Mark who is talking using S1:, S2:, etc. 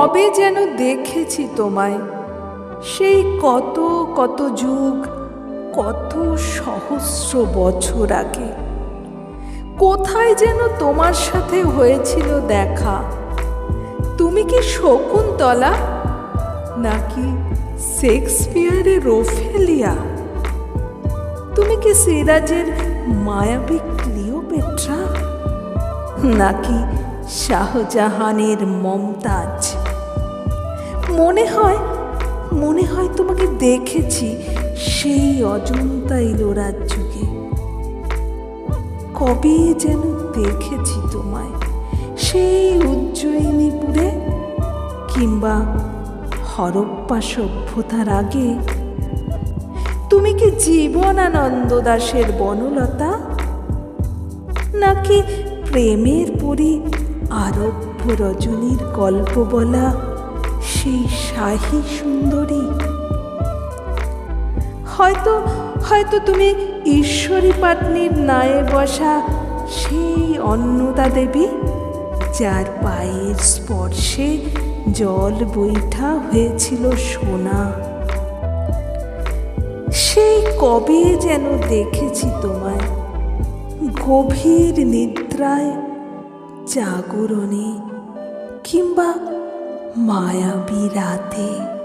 S1: কবে যেন দেখেছি তোমায়। সেই কত কত যুগ, কত সহস্র বছর আগে। কোথায় যেন তোমার সাথে হয়েছিল দেখা। তুমি কি শকুন্তলা? নাকি শেক্সপিয়ারের রোফেলিয়া? তুমি কি সিরাজের মায়াবী ক্লিওপেট্রা? নাকি শাহজাহানের মমতাজ? মনে হয় মনে হয় তোমাকে দেখেছি সেই অজন্তা ইলোরার যুগে। কবে যেন দেখেছি তোমায় সেই উজ্জয়িনীপুরে কিংবা হরপ্পা সভ্যতার আগে। তুমি কি জীবনানন্দ দাশের বনলতা, নাকি প্রেমের পরি আরব্য রজনীর গল্প বলা সেই শাহী সুন্দরী। হয়তো হয়তো তুমি ঈশ্বরী পাটনির নায়ে বসা সেই অন্নদা দেবী, যার পায়ের স্পর্শে জল বৈঠা হয়েছিল সোনা। সেই কবে যেন দেখেছি তোমায়, গভীর নিদ্রায়, জাগরণে কিংবা মায়াবী রাতে।